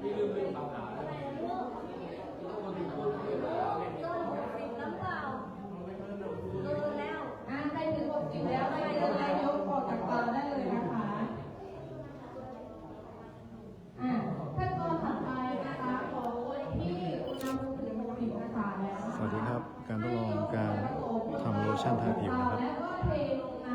อ่าใครถึง60แล้วใครจะได้ยกออกจากเตาได้เลยนะคะอ่าขั้นตอนถัดไปนะคะขอไว้ที่อุณหภูมิถึง60องศาแล้วสวัสดีครับ การทดลองการทำโลชั่นทาผิวนะครับแล้วก็เทลงใน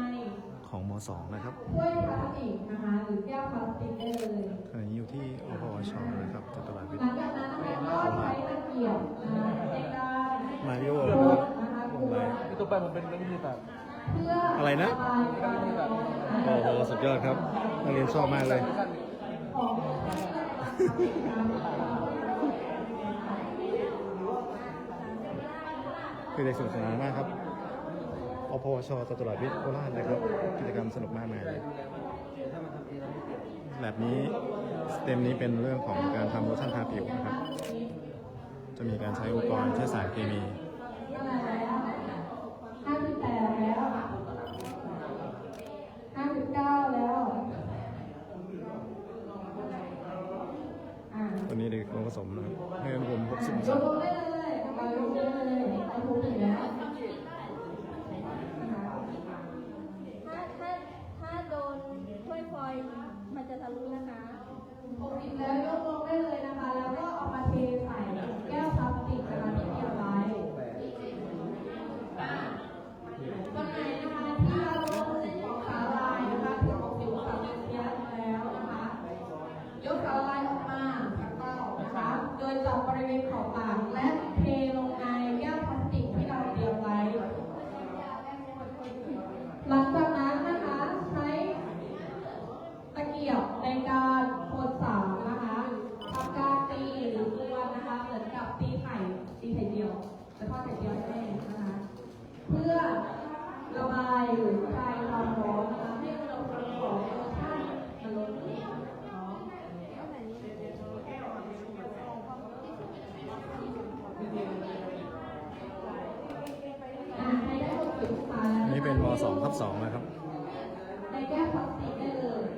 ของม .2 นะครับถ้วยพลาสติกนะคะหรือแก้วพลาสติกได้เลยขณะนี้อยู่ที่อ ชนะครับจัตุรัสวิทหลังย์จากนั้นนะคะก็ใช้ตะเกียบนะคะในการมาริโอกนะดครับนะคะกลงดไปพี่ตุ๊กไปผมเป็นนักวิทยาศาสตร์เพื่ออะไรนะระบายความร้อนโอ้โห สุดยอดครับนักเรียนชอบมากเลยของคือเด็กสนุกสนานมากครับอพวชจัตุรัสวิทย์โคราชนะครับ กิจกรรมสนุกมากมายเลย แบบนี้สเต็มนี้เป็นเรื่องของการทำโลชั่นทาผิวนะครับ จะมีการใช้อุปกรณ์ใช้สารเคมีห้าสิบแปดแล้วห้าสิบเก้าแล้วอ่าตัวนี้เด็กลงผสมนะครับให้อุณหภูมิ60องศา ลงได้เลยนะคะยกได้เลยเอาถูกถึงแล้วนะคะ ถ้าถ้าถ้าโดนถ้วยฟอยล์มันจะทะลุนะคะ หกสิบแล้วยกลงได้เลยนะคะ แล้วก็เอามาเทใส่แก้วพลาสติกนะคะที่เตรียมไว้วันไหนนะคะที่เราลงสาลายนะคะถึงหกสิบองศาเซลเซียสแล้วนะคะ ยกสาลายออกมาจากเตานะคะ จับบริเวณขอบปาก และเทลงในแก้วพลาสติกที่เราเตรียมไว้ หลังจากนั้นนะคะใช้ตะเกียบในการคนสามนะคะทำการตีหรือกวนนะคะเหมือนกับตีไข่ตีไข่เดียวแต่ทอดไข่เดียวให้นะคะ เพื่อระบายหรือคลายความร้อนนะคะให้อุณหภูมิของโลชั่นมันลดลงเนาะอะให้ได้หกสิบองศาแล้ว อันนี้ เป็นม 2 ทับ2นะครับ ในแก้วพลาสติกได้เลย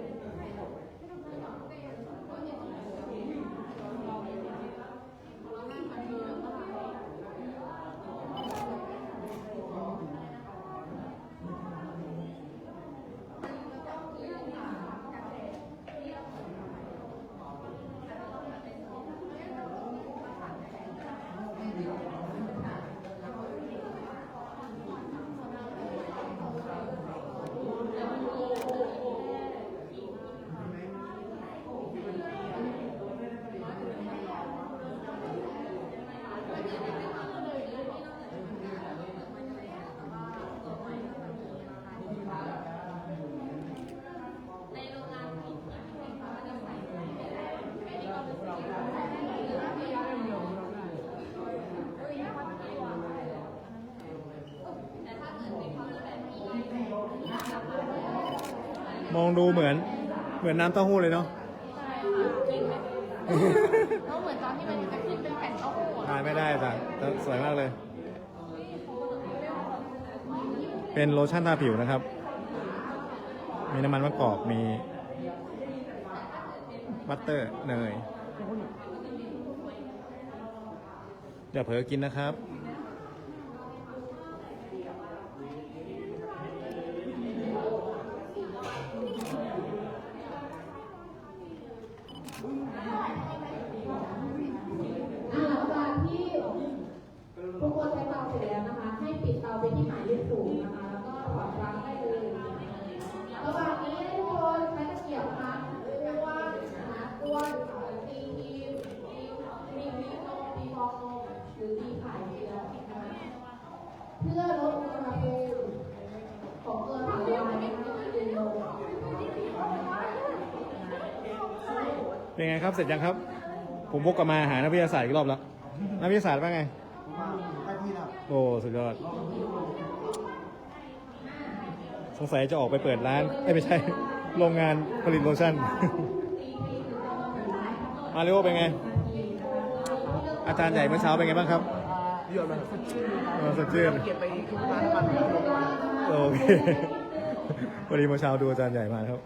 มองดูเหมือนเหมือนน้ำเต้าหู้เลยเนาะก็เหมือนตอนที่มันจะขึ้นเป็นแผ่นเต้าหู้ทานไม่ได้แต่แต่สวยมากเลย เป็นโลชั่นทาผิวนะครับ มีน้ำมันมะกอก มีบัตเตอร์เนยอย่าเผลอกินนะครับ อ่าหลังจากที่ทุกคนใช้เตาเส ร็จแล้วนะคะ ให้ปิดเตาไปที่หมายเลขศูนย์นะคะ แล้วก็ถอดปลั๊กได้เลยระหว่างนี้ทุกคนใช้ตะเกียบนะคะกวนนะคะกวนตีทีตีตีตีนมตีฟองนมหรือตีไข่เจียวนะคะเพื่อลดอุณหภูมิของเกลือสาลายนะคะเย็นลงเป็นไงครับ เสร็จยังครับ ผมพกกลับมาหานักวิทยาศาสตร์อีกรอบแล้ว นักวิทยาศาสตร์ว่าไง โอ้สุดยอด สงสัยจะออกไปเปิดร้านไม่ใช่ โรงงานผลิตโลชั่น มาริโอเป็นไง อาจารย์ใหญ่เมื่อเช้าเป็นไงบ้างครับยอดมากสดชื่นเที่นงมโอเควันนี้เมื่อเช้าดูอาจารย์ใหญ่มาครับ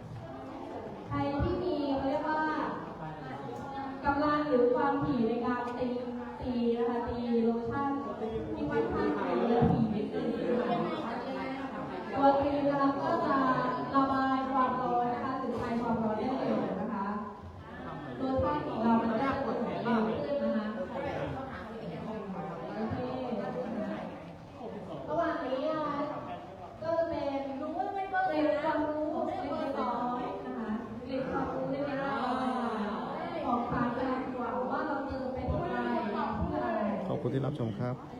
ใครที่มีเรียกว่ากำลังหรือความผี คุที่รับชมครับ